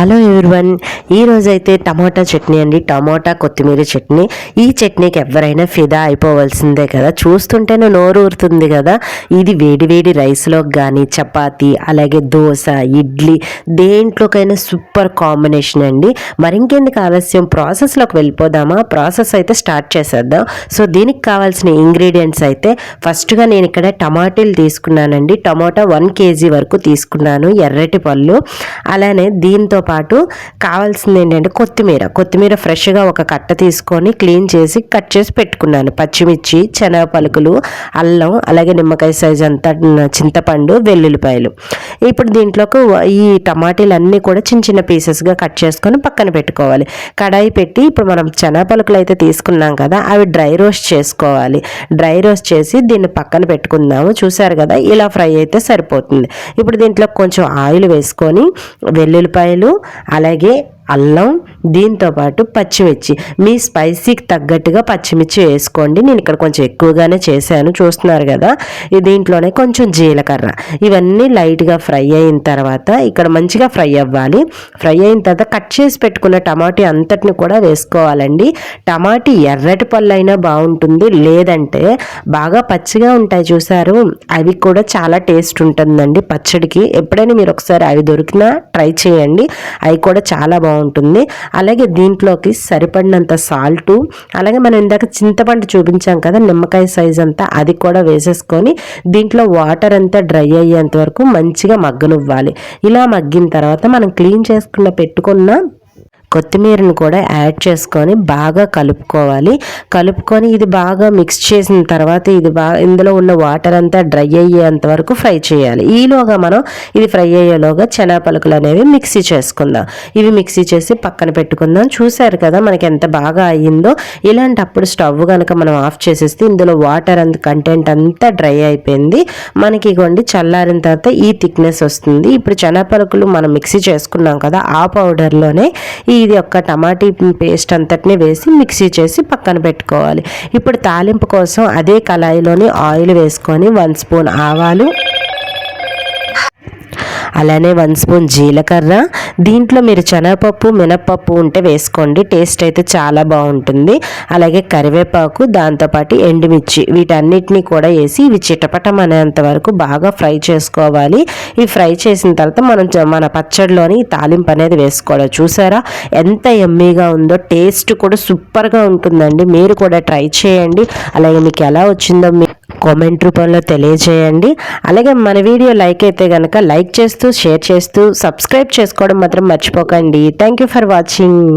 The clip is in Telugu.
హలో ఎవ్రీవన్ ఈరోజైతే టమాటా చట్నీ అండి. టమాటా కొత్తిమీర చట్నీ. ఈ చట్నీకి ఎవరైనా ఫిదా అయిపోవలసిందే కదా. చూస్తుంటేనే నోరు ఊరుతుంది కదా. ఇది వేడి వేడి కానీ చపాతి అలాగే దోశ ఇడ్లీ దేంట్లోకైనా సూపర్ కాంబినేషన్ అండి. మరి ఇంకెందుకు ఆలస్యం? ప్రాసెస్లోకి వెళ్ళిపోదామా? ప్రాసెస్ అయితే స్టార్ట్ చేసేద్దాం. సో దీనికి కావాల్సిన ఇంగ్రీడియంట్స్ అయితే ఫస్ట్గా నేను ఇక్కడ టమాటీలు తీసుకున్నానండి. టమాటా వన్ కేజీ వరకు తీసుకున్నాను. ఎర్రటి పళ్ళు. అలానే దీంతో పాటు కావాల్సింది ఏంటంటే కొత్తిమీర. కొత్తిమీర ఫ్రెష్గా ఒక కట్ట తీసుకొని క్లీన్ చేసి కట్ చేసి పెట్టుకున్నాను. పచ్చిమిర్చి శనగ పలుకులు అల్లం అలాగే నిమ్మకాయ సైజ్ అంతా చింతపండు వెల్లుల్లిపాయలు. ఇప్పుడు దీంట్లోకి ఈ టమాటీలు అన్నీ కూడా చిన్న చిన్న పీసెస్గా కట్ చేసుకొని పక్కన పెట్టుకోవాలి. కడాయి పెట్టి ఇప్పుడు మనం శనగ పలుకులు అయితే తీసుకున్నాం కదా అవి డ్రై రోస్ట్ చేసుకోవాలి. డ్రై రోస్ట్ చేసి దీన్ని పక్కన పెట్టుకుందాము. చూసారు కదా ఇలా ఫ్రై అయితే సరిపోతుంది. ఇప్పుడు దీంట్లో కొంచెం ఆయిల్ వేసుకొని వెల్లుల్లిపాయలు అలాగే అల్లం దీంతో పాటు పచ్చిమిర్చి. మీ స్పైసీకి తగ్గట్టుగా పచ్చిమిర్చి వేసుకోండి. నేను ఇక్కడ కొంచెం ఎక్కువగానే చేశాను. చూస్తున్నారు కదా దీంట్లోనే కొంచెం జీలకర్ర. ఇవన్నీ లైట్గా ఫ్రై అయిన తర్వాత ఇక్కడ మంచిగా ఫ్రై అవ్వాలి. ఫ్రై అయిన తర్వాత కట్ చేసి పెట్టుకున్న టమాటీ అంతటిని కూడా వేసుకోవాలండి. టమాటీ ఎర్రటి పళ్ళు అయినా బాగుంటుంది. లేదంటే బాగా పచ్చిగా ఉంటాయి చూసారు. అవి కూడా చాలా టేస్ట్ ఉంటుందండి పచ్చడికి. ఎప్పుడైనా మీరు ఒకసారి అవి దొరికినా ట్రై చేయండి. అవి కూడా చాలా బాగుంటుంది ఉంటుంది. అలాగే దీంట్లోకి సరిపడినంత సాల్టు అలాగే మనం ఇందాక చింతపండు చూపించాం కదా నిమ్మకాయ సైజ్ అంతా అది కూడా వేసేసుకొని దీంట్లో వాటర్ అంతా డ్రై అయ్యేంత వరకు మంచిగా మగ్గనివ్వాలి. ఇలా మగ్గిన తర్వాత మనం క్లీన్ చేసుకున్న పెట్టుకున్న కొత్తిమీరను కూడా యాడ్ చేసుకొని బాగా కలుపుకోవాలి. కలుపుకొని ఇది బాగా మిక్స్ చేసిన తర్వాత ఇది బాగా ఇందులో ఉన్న వాటర్ అంతా డ్రై అయ్యేంత వరకు ఫ్రై చేయాలి. ఈలోగా మనం ఇది ఫ్రై అయ్యేలోగా చెనా పలుకులు అనేవి మిక్సీ చేసుకుందాం. ఇవి మిక్సీ చేసి పక్కన పెట్టుకుందాం. చూసారు కదా మనకి ఎంత బాగా అయ్యిందో? ఇలాంటప్పుడు స్టవ్ కనుక మనం ఆఫ్ చేసేస్తే ఇందులో వాటర్ అంత కంటెంట్ అంతా డ్రై అయిపోయింది. మనకి ఇగోండి చల్లారిన తర్వాత ఈ థిక్నెస్ వస్తుంది. ఇప్పుడు చెనా పలుకులు మనం మిక్సీ చేసుకున్నాం కదా ఆ పౌడర్లోనే ఈ ఇది ఒక్క టమాటీ పేస్ట్ అంతటిని వేసి మిక్సీ చేసి పక్కన పెట్టుకోవాలి. ఇప్పుడు తాలింపు కోసం అదే కళాయిలోని ఆయిల్ వేసుకొని వన్ స్పూన్ ఆవాలు అలానే వన్ స్పూన్ జీలకర్ర దీంట్లో మీరు శనగపప్పు మినపప్పు ఉంటే వేసుకోండి. టేస్ట్ అయితే చాలా బాగుంటుంది. అలాగే కరివేపాకు దాంతోపాటు ఎండుమిర్చి వీటన్నిటిని కూడా వేసి ఇవి చిటపటం అనేంత వరకు బాగా ఫ్రై చేసుకోవాలి. ఈ ఫ్రై చేసిన తర్వాత మనం మన పచ్చడిలోని తాలింపు అనేది వేసుకోవాలి. చూసారా? ఎంత ఎమ్మీగా ఉందో టేస్ట్ కూడా సూపర్గా ఉంటుందండి. మీరు కూడా ట్రై చేయండి. అలాగే మీకు ఎలా వచ్చిందో మీ కామెంట్ రూపంలో తెలియజేయండి. అలాగే మన వీడియో లైక్ అయితే కనుక లైక్ చేస్తూ షేర్ చేస్తూ సబ్స్క్రైబ్ చేసుకోవడం మాత్రం మర్చిపోకండి. Thank you for watching